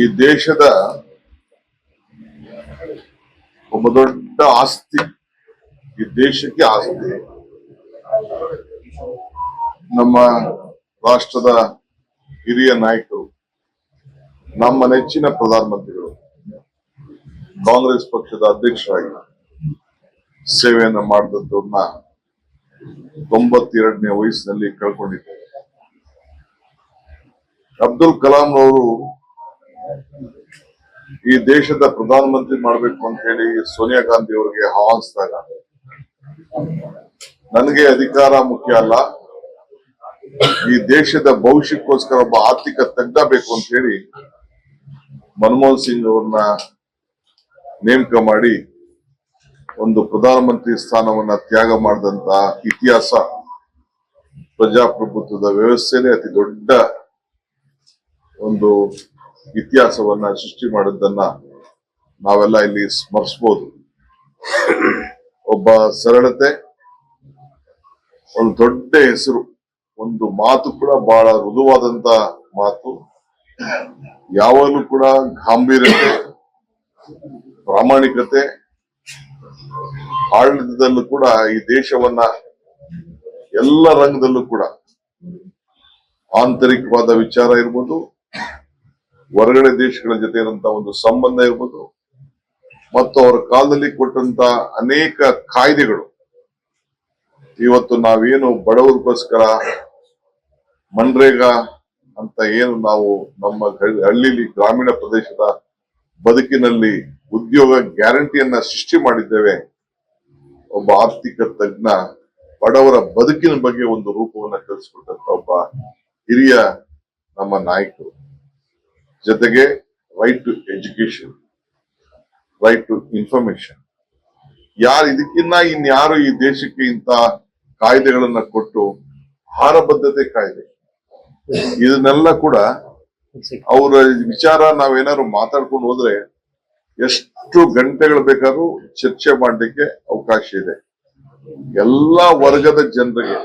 ಈ ದೇಶದ ಒಬ್ಬ ದೊಡ್ಡ ಆಸ್ತಿ, ಈ ದೇಶಕ್ಕೆ ಆಸ್ತಿ. ನಮ್ಮ ರಾಷ್ಟ್ರದ ಹಿರಿಯ ನಾಯಕರು, ನಮ್ಮ ನೆಚ್ಚಿನ ಪ್ರಧಾನಮಂತ್ರಿಗಳು, ಕಾಂಗ್ರೆಸ್ ಪಕ್ಷದ ಅಧ್ಯಕ್ಷರಾಗಿ ಸೇವೆಯನ್ನ ಮಾಡಿದವ್ರನ್ನ ತೊಂಬತ್ತೆರಡನೇ ವಯಸ್ಸಿನಲ್ಲಿ ಕಳ್ಕೊಂಡಿದ್ದಾರೆ ಅಬ್ದುಲ್ ಕಲಾಂ ಅವರು ಈ ದೇಶದ ಪ್ರಧಾನಮಂತ್ರಿ ಮಾಡಬೇಕು ಅಂತ ಹೇಳಿ ಸೋನಿಯಾ ಗಾಂಧಿ ಅವರಿಗೆ ಆಹ್ವಾನಿಸಿದಾಗ ನನಗೆ ಅಧಿಕಾರ ಮುಖ್ಯ ಅಲ್ಲ. ಈ ದೇಶದ ಭವಿಷ್ಯಕ್ಕೋಸ್ಕರ ಒಬ್ಬ ಆರ್ಥಿಕ ತಜ್ಞ ಬೇಕು ಅಂತ ಹೇಳಿ ಮನಮೋಹನ್ ಸಿಂಗ್ ಅವ್ರನ್ನ ನೇಮಕ ಮಾಡಿ ಒಂದು ಪ್ರಧಾನಮಂತ್ರಿ ಸ್ಥಾನವನ್ನ ತ್ಯಾಗ ಮಾಡಿದಂತ ಇತಿಹಾಸ ಪ್ರಜಾಪ್ರಭುತ್ವದ ವ್ಯವಸ್ಥೆನೇ ಅತಿ ದೊಡ್ಡ ಒಂದು ಇತಿಹಾಸವನ್ನ ಸೃಷ್ಟಿ ಮಾಡಿದ್ದನ್ನ ನಾವೆಲ್ಲ ಇಲ್ಲಿ ಸ್ಮರಿಸಬಹುದು ಒಬ್ಬ ಸರಳತೆ, ಒಂದು ದೊಡ್ಡ ಹೆಸರು, ಒಂದು ಮಾತು ಕೂಡ ಬಹಳ ಮೃದುವಾದಂತ ಮಾತು. ಯಾವಾಗಲೂ ಕೂಡ ಗಾಂಭೀರ್ಯತೆ, ಪ್ರಾಮಾಣಿಕತೆ, ಆಡಳಿತದಲ್ಲೂ ಕೂಡ ಈ ದೇಶವನ್ನ ಎಲ್ಲ ರಂಗದಲ್ಲೂ ಕೂಡ ಆಂತರಿಕವಾದ ವಿಚಾರ ಇರ್ಬೋದು. ಹೊರಗಡೆ ದೇಶಗಳ ಜೊತೆ ಇರುವಂತ ಒಂದು ಸಂಬಂಧ ಇರ್ಬೋದು. ಮತ್ತು ಅವರ ಕಾಲದಲ್ಲಿ ಕೊಟ್ಟಂತ ಅನೇಕ ಕಾಯ್ದೆಗಳು. ಇವತ್ತು ನಾವೇನು ಬಡವರಿಗೋಸ್ಕರ ಮನ್ರೇಗಾ ಅಂತ ಏನು ನಾವು ನಮ್ಮ ಹಳ್ಳಿಲಿ ಗ್ರಾಮೀಣ ಪ್ರದೇಶದ ಬದುಕಿನಲ್ಲಿ ಉದ್ಯೋಗ ಗ್ಯಾರಂಟಿಯನ್ನ ಸೃಷ್ಟಿ ಮಾಡಿದ್ದೇವೆ. ಒಬ್ಬ ಆರ್ಥಿಕ ತಜ್ಞ ಬಡವರ ಬದುಕಿನ ಬಗ್ಗೆ ಒಂದು ರೂಪವನ್ನ ಕಲಿಸ್ಕೊಟ್ಟಂತ ಒಬ್ಬ ಹಿರಿಯ ನಮ್ಮ ನಾಯಕರು. ಜೊತೆಗೆ right to education right to information ಯಾರು ಇದಕ್ಕಿನ್ನ ಇನ್ಯಾರು ಈ ದೇಶಕ್ಕೆ ಇಂತ ಕಾಯ್ದೆಗಳನ್ನ ಕೊಟ್ಟು ಆಹಾರ ಬದ್ಧತೆ ಕಾಯ್ದೆ? ಇದನ್ನೆಲ್ಲ ಕೂಡ ಅವರ ವಿಚಾರ ನಾವೇನಾದ್ರು ಮಾತಾಡ್ಕೊಂಡು ಹೋದ್ರೆ ಎಷ್ಟು ಗಂಟೆಗಳು ಬೇಕಾದ್ರೂ ಚರ್ಚೆ ಮಾಡ್ಲಿಕ್ಕೆ ಅವಕಾಶ ಇದೆ. ಎಲ್ಲ ವರ್ಗದ ಜನರಿಗೆ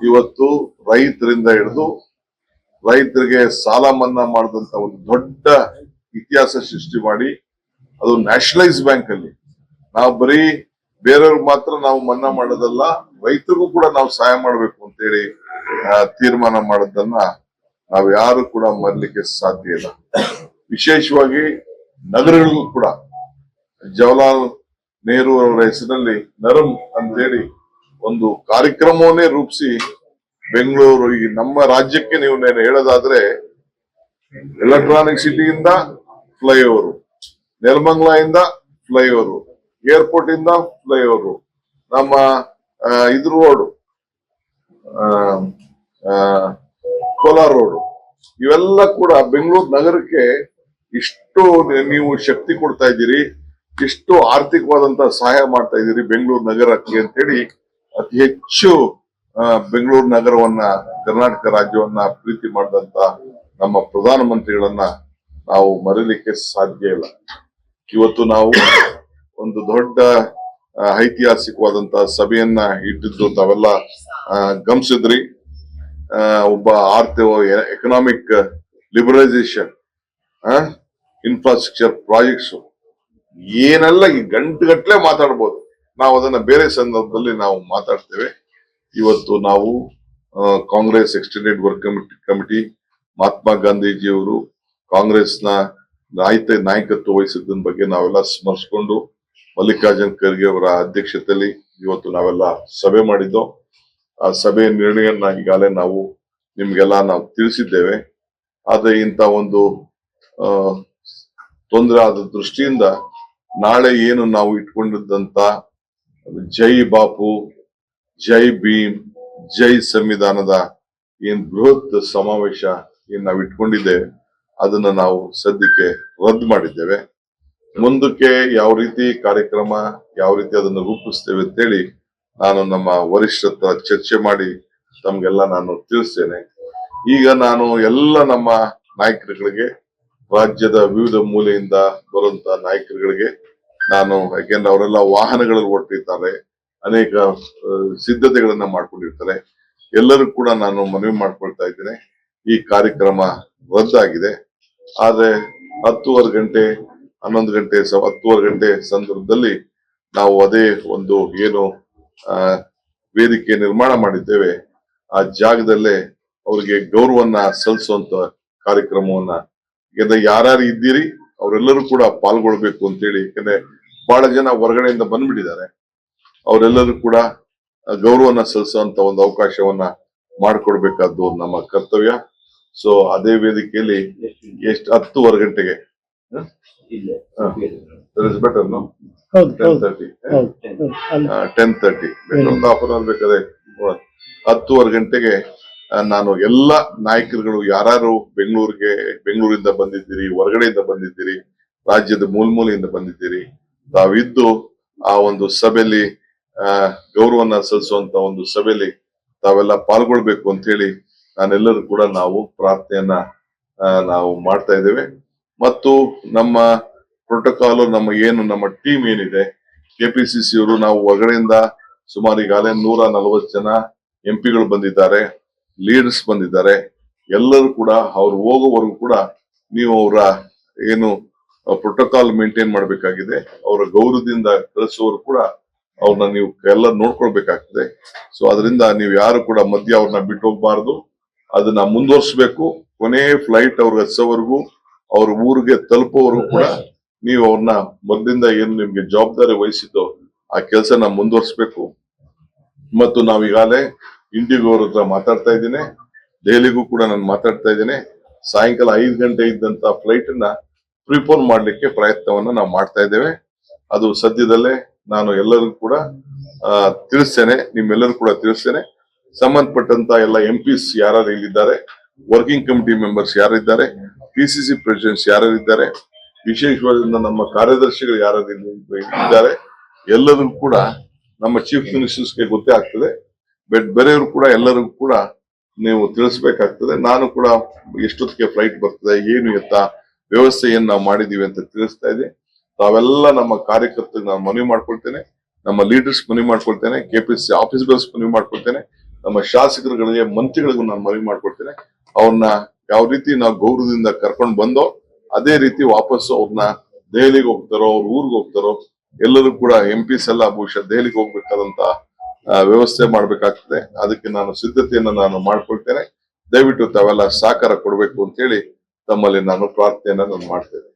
ಇವತ್ತು ರೈತರಿಂದ ಹಿಡಿದು ರೈತರಿಗೆ ಸಾಲ ಮನ್ನಾ ಮಾಡಿದಂತ ಒಂದು ದೊಡ್ಡ ಇತಿಹಾಸ ಸೃಷ್ಟಿ ಮಾಡಿ ಅದು ನ್ಯಾಷನಲೈಸ್ ಬ್ಯಾಂಕ್ ಅಲ್ಲಿ. ನಾವು ಬರೀ ಬೇರೆಯವ್ರಿಗೆ ಮಾತ್ರ ನಾವು ಮನ್ನಾ ಮಾಡೋದಲ್ಲ ರೈತರಿಗೂ ಕೂಡ ನಾವು ಸಹಾಯ ಮಾಡಬೇಕು ಅಂತೇಳಿ ಆ, ತೀರ್ಮಾನ ಮಾಡೋದನ್ನ ನಾವು ಯಾರು ಕೂಡ ಮರಲಿಕ್ಕೆ ಸಾಧ್ಯ ಇಲ್ಲ. ವಿಶೇಷವಾಗಿ ನಗರಗಳಿಗೂ ಕೂಡ ಜವಾಹರ್ಲಾಲ್ ನೆಹರು ಅವರ ಹೆಸರಿನಲ್ಲಿ ನರಂ ಅಂತೇಳಿ ಒಂದು ಕಾರ್ಯಕ್ರಮವನ್ನೇ ರೂಪಿಸಿ ಬೆಂಗಳೂರು, ಈ ನಮ್ಮ ರಾಜ್ಯಕ್ಕೆ ನೀವು ನೇನು ಹೇಳೋದಾದ್ರೆ ಎಲೆಕ್ಟ್ರಾನಿಕ್ ಸಿಟಿಯಿಂದ ಫ್ಲೈಓವರು ನೆಲಮಂಗಲ ಇಂದ ಫ್ಲೈಓವರು ಏರ್ಪೋರ್ಟ್ ಇಂದ ಫ್ಲೈಓವರು ನಮ್ಮ ಇದ್ರ ರೋಡ್ ಕೋಲಾರ ರೋಡ್ ಇವೆಲ್ಲ ಕೂಡ ಬೆಂಗಳೂರು ನಗರಕ್ಕೆ ಇಷ್ಟು ನೀವು ಶಕ್ತಿ ಕೊಡ್ತಾ ಇದ್ದೀರಿ, ಇಷ್ಟು ಆರ್ಥಿಕವಾದಂತಹ ಸಹಾಯ ಮಾಡ್ತಾ ಇದ್ದೀರಿ ಬೆಂಗಳೂರು ನಗರಕ್ಕೆ ಅಂತೇಳಿ ಅತಿ ಹೆಚ್ಚು ಬೆಂಗಳೂರು ನಗರವನ್ನ, ಕರ್ನಾಟಕ ರಾಜ್ಯವನ್ನ ಪ್ರೀತಿ ಮಾಡಿದಂತ ನಮ್ಮ ಪ್ರಧಾನಮಂತ್ರಿಗಳನ್ನ ನಾವು ಮರೀಲಿಕ್ಕೆ ಸಾಧ್ಯ ಇಲ್ಲ. ಇವತ್ತು ನಾವು ಒಂದು ದೊಡ್ಡ ಐತಿಹಾಸಿಕವಾದಂತ ಸಭೆಯನ್ನ ಇಟ್ಟಿದ್ದು ತಾವೆಲ್ಲ ಗಮಿಸಿದ್ರಿ ಒಬ್ಬ ಆರ್ಥಿಕ ಎಕನಾಮಿಕ್ ಲಿಬರಲೈಸೇಷನ್ ಇನ್ಫ್ರಾಸ್ಟ್ರಕ್ಚರ್ ಪ್ರಾಜೆಕ್ಟ್ಸ್ ಏನೆಲ್ಲ ಈ ಗಂಟುಗಟ್ಲೆ ಮಾತಾಡ್ಬೋದು. ನಾವು ಅದನ್ನ ಬೇರೆ ಸಂದರ್ಭದಲ್ಲಿ ನಾವು ಮಾತಾಡ್ತೇವೆ. ಇವತ್ತು ನಾವು Congress extended work committee committee, Mahatma ಗಾಂಧೀಜಿಯವರು ಕಾಂಗ್ರೆಸ್ನ ನಾಯಕ, ನಾಯಕತ್ವ ವಹಿಸಿದ್ದ ಬಗ್ಗೆ ನಾವೆಲ್ಲ ಸ್ಮರಿಸಿಕೊಂಡು ಮಲ್ಲಿಕಾರ್ಜುನ್ ಖರ್ಗೆ ಅವರ ಅಧ್ಯಕ್ಷತೆಯಲ್ಲಿ ಇವತ್ತು ನಾವೆಲ್ಲ ಸಭೆ ಮಾಡಿದ್ದೋ. ಆ ಸಭೆಯ ನಿರ್ಣಯನ್ನ ಈಗಾಗಲೇ ನಾವು ನಿಮ್ಗೆಲ್ಲ ನಾವು ತಿಳಿಸಿದ್ದೇವೆ. ಆದ್ರೆ ಇಂಥ ಒಂದು ತೊಂದರೆ ಆದ ದೃಷ್ಟಿಯಿಂದ ನಾಳೆ ಏನು ನಾವು ಇಟ್ಕೊಂಡಿದ್ದಂತ ಜೈ ಬಾಪು ಜೈ ಭೀಮ್, ಜೈ ಸಂವಿಧಾನದ ಏನ್ ಬೃಹತ್ ಸಮಾವೇಶ ಏನ್ ನಾವು ಇಟ್ಕೊಂಡಿದ್ದೇವೆ ಅದನ್ನ ನಾವು ಸದ್ಯಕ್ಕೆ ರದ್ದು ಮಾಡಿದ್ದೇವೆ. ಮುಂದಕ್ಕೆ ಯಾವ ರೀತಿ ಕಾರ್ಯಕ್ರಮ, ಯಾವ ರೀತಿ ಅದನ್ನು ರೂಪಿಸ್ತೇವೆ ಅಂತೇಳಿ ನಾನು ನಮ್ಮ ವರಿಷ್ಠರ ಚರ್ಚೆ ಮಾಡಿ ತಮ್ಗೆಲ್ಲ ನಾನು ತಿಳಿಸ್ತೇನೆ. ಈಗ ನಾನು ಎಲ್ಲ ನಮ್ಮ ನಾಯಕರುಗಳಿಗೆ, ರಾಜ್ಯದ ವಿವಿಧ ಮೂಲೆಯಿಂದ ಬರುವಂತ ನಾಯಕರುಗಳಿಗೆ, ನಾನು ಯಾಕೆಂದ್ರೆ ಅವರೆಲ್ಲ ವಾಹನಗಳಲ್ಲಿ ಹೊರಟಿರ್ತಾರೆ ಅನೇಕ ಸಿದ್ಧತೆಗಳನ್ನ ಮಾಡ್ಕೊಂಡಿರ್ತಾರೆ. ಎಲ್ಲರೂ ಕೂಡ ನಾನು ಮನವಿ ಮಾಡ್ಕೊಳ್ತಾ ಇದ್ದೇನೆ. ಈ ಕಾರ್ಯಕ್ರಮ ರದ್ದಾಗಿದೆ. ಆದ್ರೆ ಹತ್ತುವರೆ ಗಂಟೆ, ಹನ್ನೊಂದು ಗಂಟೆ ಹತ್ತುವರೆ ಗಂಟೆ ಸಂದರ್ಭದಲ್ಲಿ ನಾವು ಅದೇ ಒಂದು ಏನು ವೇದಿಕೆ ನಿರ್ಮಾಣ ಮಾಡಿದ್ದೇವೆ. ಆ ಜಾಗದಲ್ಲೇ ಅವರಿಗೆ ಗೌರವನ್ನ ಸಲ್ಲಿಸುವಂತ ಕಾರ್ಯಕ್ರಮವನ್ನ. ಯಾಕಂದ್ರೆ ಯಾರ್ಯಾರು ಇದ್ದೀರಿ, ಅವರೆಲ್ಲರೂ ಕೂಡ ಪಾಲ್ಗೊಳ್ಬೇಕು ಅಂತೇಳಿ. ಯಾಕಂದ್ರೆ ಬಹಳ ಜನ ಹೊರಗಡೆಯಿಂದ ಬಂದ್ಬಿಟ್ಟಿದ್ದಾರೆ. ಅವರೆಲ್ಲರೂ ಕೂಡ ಗೌರವನ ಸಲ್ಲಿಸುವಂತ ಒಂದು ಅವಕಾಶವನ್ನ ಮಾಡಿಕೊಡ್ಬೇಕಾದ್ದು ನಮ್ಮ ಕರ್ತವ್ಯ. ಸೊ ಅದೇ ವೇದಿಕೆಯಲ್ಲಿ ಎಷ್ಟು ಹತ್ತುವರೆ ಗಂಟೆಗೆ? ಟೆನ್ ಹೌದು ತರ್ಟಿ ಹಾಫ್ ಅನ್ ಅವರ್ ಬೇಕಾದ್ರೆ ಹತ್ತುವರೆ ಗಂಟೆಗೆ ನಾನು ಎಲ್ಲ ನಾಯಕರುಗಳು ಯಾರು ಬೆಂಗಳೂರಿಗೆ ಬೆಂಗಳೂರಿಂದ ಬಂದಿದ್ದೀರಿ ಹೊರಗಡೆಯಿಂದ ಬಂದಿದ್ದೀರಿ ರಾಜ್ಯದ ಮೂಲ ಮೂಲೆಯಿಂದ ಬಂದಿದ್ದೀರಿ ತಾವಿದ್ದು ಆ ಒಂದು ಸಭೆಯಲ್ಲಿ ಗೌರವನ ಸಲ್ಲಿಸುವಂತ ಒಂದು ಸಭೆಯಲ್ಲಿ ತಾವೆಲ್ಲ ಪಾಲ್ಗೊಳ್ಬೇಕು ಅಂತ ಹೇಳಿ ನಾನೆಲ್ಲರೂ ಕೂಡ ನಾವು ಪ್ರಾರ್ಥನೆಯನ್ನ ನಾವು ಮಾಡ್ತಾ ಇದ್ದೇವೆ. ಮತ್ತು ನಮ್ಮ ಪ್ರೋಟೋಕಾಲು ನಮ್ಮ ಏನು, ನಮ್ಮ ಟೀಮ್ ಏನಿದೆ ಕೆಪಿಸಿಸಿ ಅವರು ನಾವು ಹೊರಗಡೆಯಿಂದ ಸುಮಾರು ಈಗಾಗಲೇ ನೂರ ನಲವತ್ತು ಜನ ಎಂ ಪಿಗಳು ಬಂದಿದ್ದಾರೆ ಲೀಡರ್ಸ್ ಬಂದಿದ್ದಾರೆ. ಎಲ್ಲರೂ ಕೂಡ ಅವ್ರು ಹೋಗೋವರೆಗೂ ಕೂಡ ನೀವು ಅವರ ಏನು ಪ್ರೋಟೋಕಾಲ್ ಮೇಂಟೈನ್ ಮಾಡಬೇಕಾಗಿದೆ. ಅವರ ಗೌರವದಿಂದ ಕಳಿಸುವವರು ಕೂಡ ಅವ್ರನ್ನ ನೀವು ಎಲ್ಲ ನೋಡ್ಕೊಳ್ಬೇಕಾಗ್ತದೆ. ಸೊ ಅದರಿಂದ ನೀವು ಯಾರು ಕೂಡ ಮಧ್ಯ ಅವ್ರನ್ನ ಬಿಟ್ಟು ಹೋಗ್ಬಾರ್ದು ಅದನ್ನ ಮುಂದುವರ್ಸ್ಬೇಕು. ಕೊನೆ ಫ್ಲೈಟ್ ಅವ್ರಿಗೆ ಹಚ್ಚೋವರೆಗೂ ಅವ್ರ ಊರಿಗೆ ತಲುಪೋವರೆಗೂ ಕೂಡ ನೀವು ಅವ್ರನ್ನ ಮೊದಲಿಂದ ಏನು ನಿಮ್ಗೆ ಜವಾಬ್ದಾರಿ ವಹಿಸಿದ್ದು ಆ ಕೆಲಸನ ಮುಂದುವರಿಸಬೇಕು. ಮತ್ತು ನಾವೀಗಾಗಲೇ ಇಂಡಿಗೋ ಅವ್ರ ಹತ್ರ ಮಾತಾಡ್ತಾ ಇದ್ದೀನಿ. ದೆಹಲಿಗೂ ಕೂಡ ನಾನು ಮಾತಾಡ್ತಾ ಇದ್ದೀನಿ. ಸಾಯಂಕಾಲ ಐದು ಗಂಟೆ ಇದ್ದಂತ ಫ್ಲೈಟ್ನ ಪ್ರಿಪೋನ್ ಮಾಡ್ಲಿಕ್ಕೆ ಪ್ರಯತ್ನವನ್ನ ನಾವು ಮಾಡ್ತಾ ಇದ್ದೇವೆ. ಅದು ಸದ್ಯದಲ್ಲೇ ನಾನು ಎಲ್ಲರಿಗೂ ಕೂಡ ತಿಳಿಸ್ತೇನೆ, ನಿಮ್ಮೆಲ್ಲರೂ ಕೂಡ ತಿಳಿಸ್ತೇನೆ. ಸಂಬಂಧಪಟ್ಟಂತ ಎಲ್ಲ ಎಂ ಪಿಸ್ ಯಾರು ಇಲ್ಲಿದ್ದಾರೆ ವರ್ಕಿಂಗ್ ಕಮಿಟಿ ಮೆಂಬರ್ಸ್ ಯಾರಿದ್ದಾರೆ ಪಿ ಸಿ ಸಿ ಪ್ರೆಸಿಡೆಂಟ್ಸ್ ಯಾರಿದ್ದಾರೆ ವಿಶೇಷವಾದ ನಮ್ಮ ಕಾರ್ಯದರ್ಶಿಗಳು ಯಾರು ಇದ್ದಾರೆ ಎಲ್ಲರಿಗೂ ಕೂಡ ನಮ್ಮ ಚೀಫ್ ಮಿನಿಸ್ಟರ್ಸ್ಗೆ ಗೊತ್ತೇ ಆಗ್ತದೆ. ಬಟ್ ಬೇರೆಯವರು ಕೂಡ ಎಲ್ಲರಿಗೂ ಕೂಡ ನೀವು ತಿಳಿಸ್ಬೇಕಾಗ್ತದೆ. ನಾನು ಕೂಡ ಎಷ್ಟೊತ್ತಿಗೆ ಫ್ಲೈಟ್ ಬರ್ತದೆ, ಏನು ಎತ್ತ ವ್ಯವಸ್ಥೆ ಏನ್ ನಾವು ಮಾಡಿದೀವಿ ಅಂತ ತಿಳಿಸ್ತಾ ಇದೆ ತಾವೆಲ್ಲ ನಮ್ಮ ಕಾರ್ಯಕರ್ತರಿಗೆ ನಾನು ಮನವಿ ಮಾಡ್ಕೊಳ್ತೇನೆ. ನಮ್ಮ ಲೀಡರ್ಸ್ ಮನವಿ ಮಾಡ್ಕೊಳ್ತೇನೆ. ಕೆಪಿಸಿ ಆಫೀಸರ್ಸ್ ಮನವಿ ಮಾಡ್ಕೊಳ್ತೇನೆ. ನಮ್ಮ ಶಾಸಕರುಗಳಿಗೆ, ಮಂತ್ರಿಗಳಿಗೂ ನಾನು ಮನವಿ ಮಾಡ್ಕೊಳ್ತೇನೆ. ಅವ್ರನ್ನ ಯಾವ ರೀತಿ ನಾವು ಗೌರವದಿಂದ ಕರ್ಕೊಂಡು ಬಂದೋ, ಅದೇ ರೀತಿ ವಾಪಸ್ಸು ಅವ್ರನ್ನ ದೆಹಲಿಗೆ ಹೋಗ್ತಾರೋ, ಅವ್ರ ಊರಿಗೆ ಹೋಗ್ತಾರೋ, ಎಲ್ಲರೂ ಕೂಡ ಎಂ ಪಿಸ್ ಎಲ್ಲ ಬಹುಶಃ ದೆಹಲಿಗೆ ಹೋಗ್ಬೇಕಾದಂತ ವ್ಯವಸ್ಥೆ ಮಾಡ್ಬೇಕಾಗ್ತದೆ. ಅದಕ್ಕೆ ನಾನು ಸಿದ್ಧತೆಯನ್ನ ನಾನು ಮಾಡ್ಕೊಳ್ತೇನೆ. ದಯವಿಟ್ಟು ತಾವೆಲ್ಲ ಸಹಕಾರ ಕೊಡಬೇಕು ಅಂತ ಹೇಳಿ ತಮ್ಮಲ್ಲಿ ನಾನು ಪ್ರಾರ್ಥನೆಯನ್ನ ನಾನು ಮಾಡ್ತೇನೆ.